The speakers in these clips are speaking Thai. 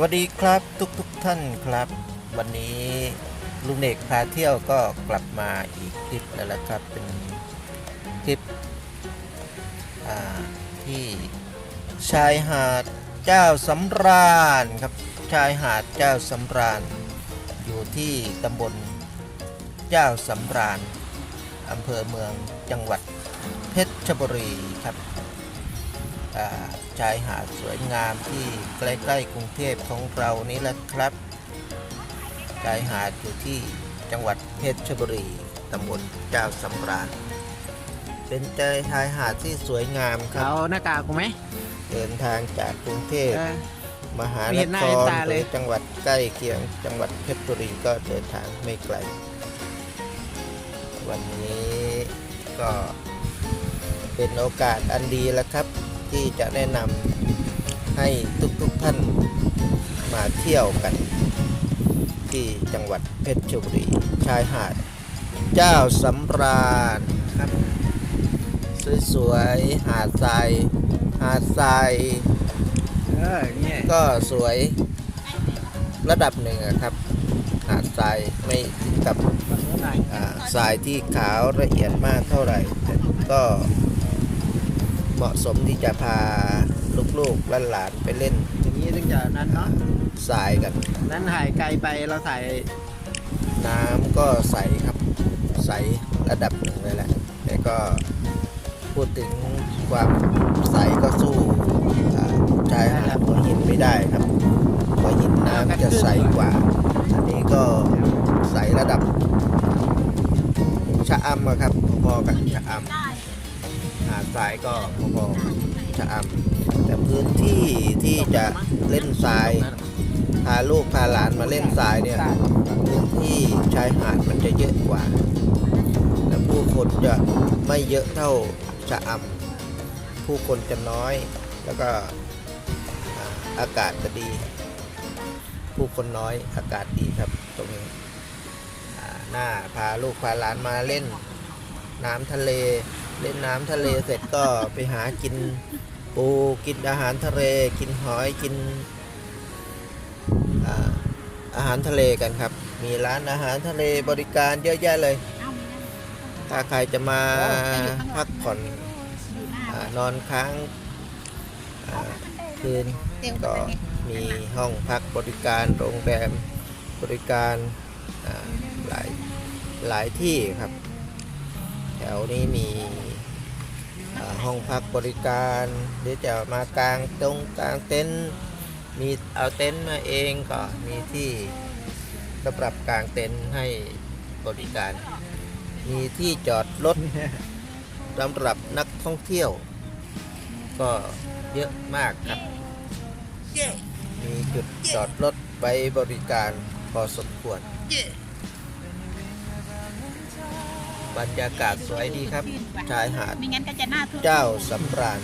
วัสดีครับทุกทุกท่านครับ วันนี้ลุงเอกพาเที่ยวก็กลับมาอีกคลิปแล้วละครับ เป็นคลิปที่ชายหาดเจ้าสำราญครับชายหาดเจ้าสำราญ อยู่ที่ตำบลเจ้าสำราญอำเภอเมืองจังหวัดเพชรบุรีครับ ชายหาดสวยงามที่ใกล้ๆกรุงเทพของเรานี่แหละครับ ชายหาดอยู่ที่จังหวัดเพชรบุรีตำบลเจ้าสำราญเป็นใจชายหาดที่สวยงามครับเอาหน้ากากกูไหมเดินทางจากกรุงเทพเออมหาเห็นนหน้าคเห็นรตาหเลรืยอจังหวัดใกล้เคียงจังหวัดเพชรบุรีก็เดินทางไม่ไกล วันนี้ก็เป็นโอกาสอันดีแล้วครับ ที่จะแนะนำให้ทุกๆท่านมาเที่ยวกัน ที่จังหวัดเพชรบุรีชายหาด เจ้าสำราญครับ สวยๆหาดทรายหาดทรายเออเนี่ยก็สวยระดับหนึ่งอะครับ หาดทรายไม่ถึงกับฝั่งนู้นหน่อยอ่าทรายที่ขาวละเอียดมากเท่าไหร่แต่ก็ เหมาะสมที่จะพาลูกๆหลานๆไปเล่น อย่างนี้ถึงจะนั้นเนาะทรายกัน นั้นถ่ายไกลไปเราถ่ายน้ำก็ใสครับ ใสระดับหนึ่งเลยแหละแต่ก็พูดถึงความใสก็สู้อ่าชายหาดหัวหินไม่ได้ครับหัวหินน้ำจะใสกว่า อันนี้ก็ใสระดับชะอำอะครับพอๆกับชะอำหาดทรายก็พอๆชะอำแต่พื้นที่ที่จะเล่นทรายพาลูกพาหลานมาเล่นทรายเนี่ยพื้นที่ชายหาดมันจะเยอะกว่า และผู้คนจะไม่เยอะเท่าชะอำผู้คนจะน้อย แล้วก็อากาศจะดี ผู้คนน้อยอากาศดีครับตรงนี้หน้าพาลูกพาหลานมาเล่นน้ำทะเล เล่นน้ำทะเลเสร็จก็ไปหากินปูกินอาหารทะเลกินหอยกินอาหารทะเลกันครับ มีร้านอาหารทะเลบริการเยอะแยะเลย ถ้าใครจะมาพักผ่อนอนอนค้างคืนก็มีห้องพักบริการโรงแรมบริการหลายหลายที่ครับ นี้มีห้องพักบริการหรือจะมากางตรงกลางเต็นท์มีเอาเต็นท์มาเองก็มีที่สำหรับกางเต็นท์ให้บริการ มีที่จอดรถสำหรับนักท่องเที่ยว ก็เยอะมากครับ มีจุดจอดรถไว้บริการพอสมควร บรรยากาศสวยดีครับ ชายหาดไม่งั้นก็จะหน้าทุกเจ้าสำราญ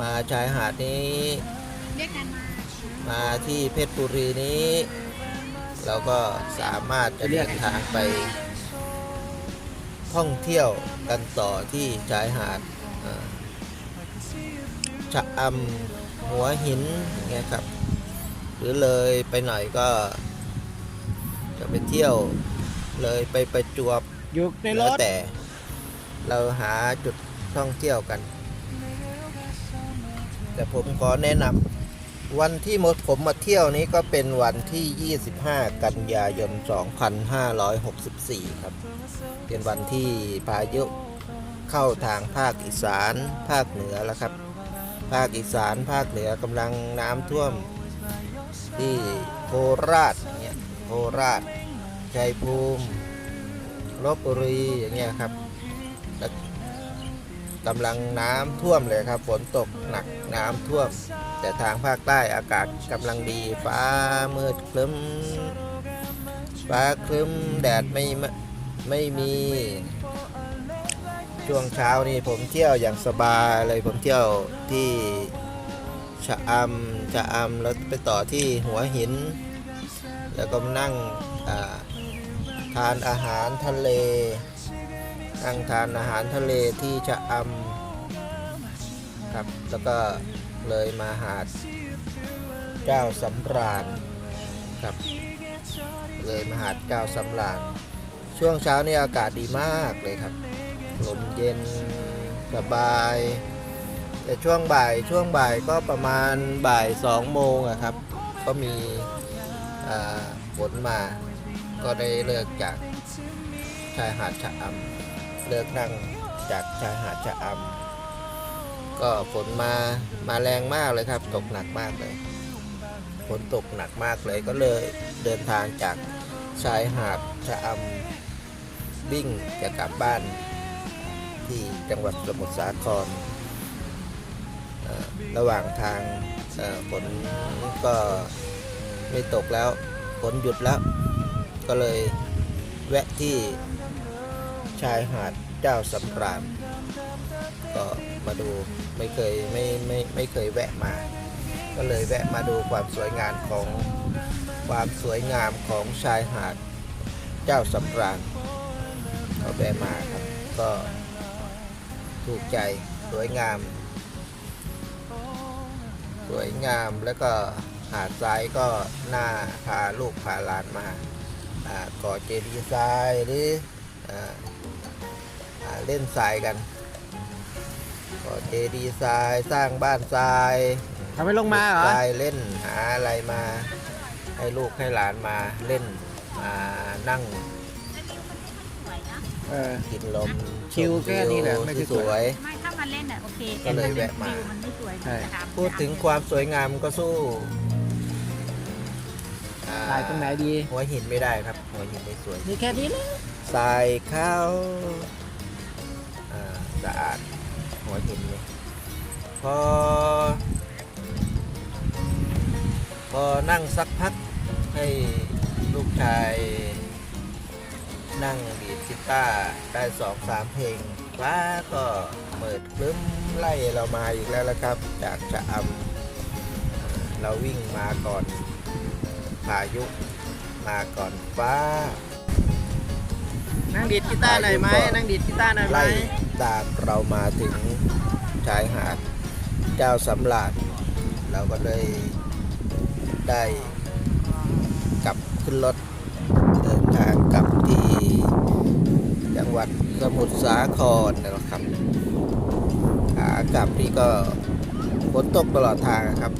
มาชายหาดนี้ เรียกกันมามาที่เพชรบุรีนี้ เราก็สามารถจะเดินทางไป ท่องเที่ยวกันต่อที่ชายหาดเอ่อชะอำหัวหินอย่างเงี้ยครับ หรือเลยไปหน่อยก็ จะไปเที่ยวเลยไปประจวบ อยู่ในรแล้วถแต่เราหาจุดท่องเที่ยวกัน แต่ผมขอแนะนำวันที่หมดผมมาเที่ยวนี้ก็เป็นวันที่ 25 กันยายน 2564 ครับ เป็นวันที่พายุเข้าทางภาคอีสาน ภาคเหนือแล้วครับ ภาคอีสาน ภาคเหนือกำลังน้ำท่วม ที่โคราชเงี้ยโคราชชัยภูมิ ลบบุรีอย่างเงี้ยครับกำลังน้ำท่วมเลยครับ ฝนตกหนักน้ำท่วม แต่ทางภาคใต้อากาศกำลังดี ฟ้ามืดครึ้ม ฟ้าครึ้มแดดไม่ไม่มี ช่วงเช้านี่ผมเที่ยวอย่างสบายเลยผมเที่ยวที่ชะอำชะอำแล้วไปต่อที่หัวหิน แล้วก็นั่งาทานอาหารทะเล นั่งทานอาหารทะเลที่ชะอำครับ แล้วก็เลยมาหาดเจ้าสำราญครับ เลยมาหาดเจ้าสำราญช่วงเช้านี่อากาศดีมากเลยครับ ลมเย็นสบาย แต่ช่วงบ่ายช่วงบ่ายก็ประมาณบ่ายสองโมงอะครับ ก็มีฝนมา ก็ได้เลิกจากชายหาดชะอำเลิกนั่งจากชายหาดชะอำก็ฝนมามาแรงมากเลยครับ ตกหนักมากเลยฝนตกหนักมากเลยก็เลยเดินทางจากชายหาดชะอำวิ่งจะกลับบ้าน ที่จังหวัดสมุทรสาคร ระหว่างทางฝนก็ไม่ตกแล้วฝนหยุดแล้ว ก็เลยแวะที่ชายหาดเจ้าสำราญก็มาดูไม่เคยไม่ไม่ไม่เคยแวะมา ก็เลยแวะมาดูความสวยงามของความสวยงามของชายหาดเจ้าสำราญก็แวะมาครับก็ถูกใจสวยงาม สวยงามแล้วก็หาดทรายก็น่าพาลูกพาหลานมา ก่อเจดีย์ทรายหรืออ่าอ่าเล่นทรายกัน ก่อเจดีย์ทรายสร้างบ้านทรายเขาไม่ลงมาเหรอทรายเล่นหาอะไรมา ให้ลูกให้หลานมาเล่นมานั่งเออกินลมชิลชมแค่นี้แหละไม่ที่สวยสวยไม่ถ้ามาเล่นอะโอเคก็เลยแวะมาวิมันไม่สวยใช่จะทำพูดถึงความสวยงามก็สู้อ่ ถ่ายตรงไหนดี หัวหินไม่ได้ครับ หัวหินไม่สวยนี่แค่นี้เลยทรายข้าวอ่าสะอาด หัวหินนี่พอ พอนั่งสักพักให้ลูกชายนั่งดีดกีตาร์ได้สองสามเพลงว้าก็เปิดคลึ้มไล่เรามาอีกแล้วละครับ จากชะอำเราวิ่งมาก่อน พายุมาก่อนฟ้า นั่งดีดกีตาร์หน่อยไหมนั่งดีดกีตาร์หน่อยไหมไล่ตามเรามาถึงชายหาดเจ้าสำราญเราก็เลยได้กลับขึ้นรถเดินทางกลับที่จังหวัดสมุทรสาครนะครับขากลับนี่ก็ฝนตกตลอดทางครับ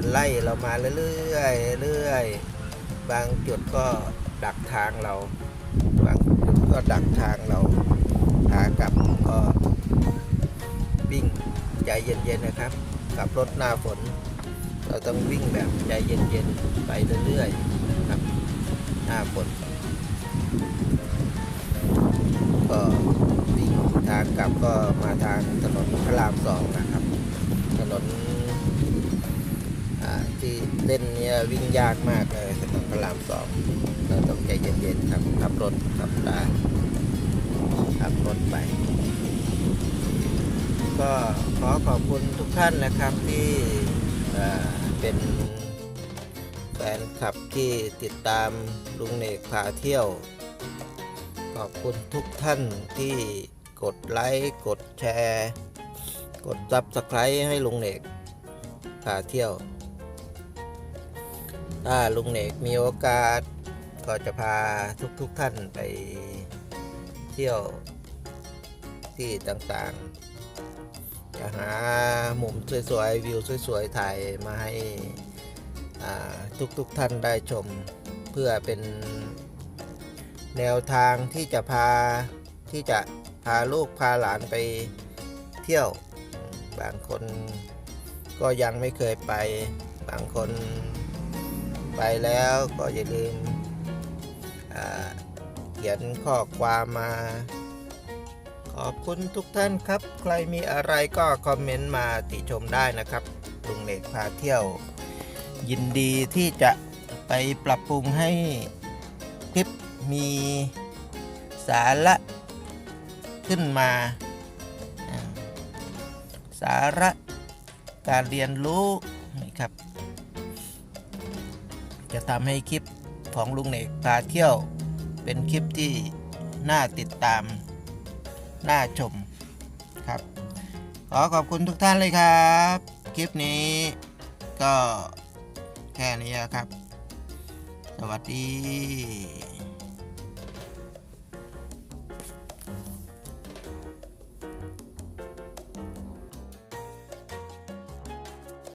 มันไล่เรามาเรื่อยๆเรื่อยบางจุดก็ดักทางเรา บางจุดก็ดักทางเราขากลับก็วิ่งใจเย็นๆนะครับขับรถหน้าฝน เราต้องวิ่งแบบใจเย็นๆไปเรื่อยๆครับหน้าฝนก็วิ่งทางกลับก็มาทางถนนพระรามสองนะครับ ถนน ที่เส้นเนี้ยวิ่งยากมากเลยถนนพระรามสองเราต้องใจเย็นๆครับขับรถขับได้ขับรถไป ก็ขอขอบคุณทุกท่านนะครับที่เอ่อเป็นแฟนคลับที่ติดตามลุงเนกพาเที่ยว ขอบคุณทุกท่านที่กดไลค์กดแชร์ กดซับสไครต์ให้ลุงเนกพาเที่ยว ถ้าลุงเนกมีโอกาส ก็จะพาทุกๆทท่านไปเที่ยวที่ต่างๆ จะหามุมสวยๆ วิวสวยๆ ถ่ายมาให้ทุกๆทท่านได้ชม เพื่อเป็นแนวทางที่จะพาที่จะพาลูกพาหลานไปเที่ยว บางคนก็ยังไม่เคยไป บางคน ไปแล้วก็อย่าลืมเขียนข้อความมา ขอบคุณทุกท่านครับ ใครมีอะไรก็คอมเมนต์มาติชมได้นะครับลุงเล็กพาเที่ยว ยินดีที่จะไปปรับปรุงให้คลิปมีสาระขึ้นมาอ่าสาระการเรียนรู้นะครับ จะทำให้คลิปของลุงเนกพาเที่ยว เป็นคลิปที่น่าติดตาม น่าชมครับ ขอขอบคุณทุกท่านเลยครับ คลิปนี้ก็แค่นี้ครับ สวัสดี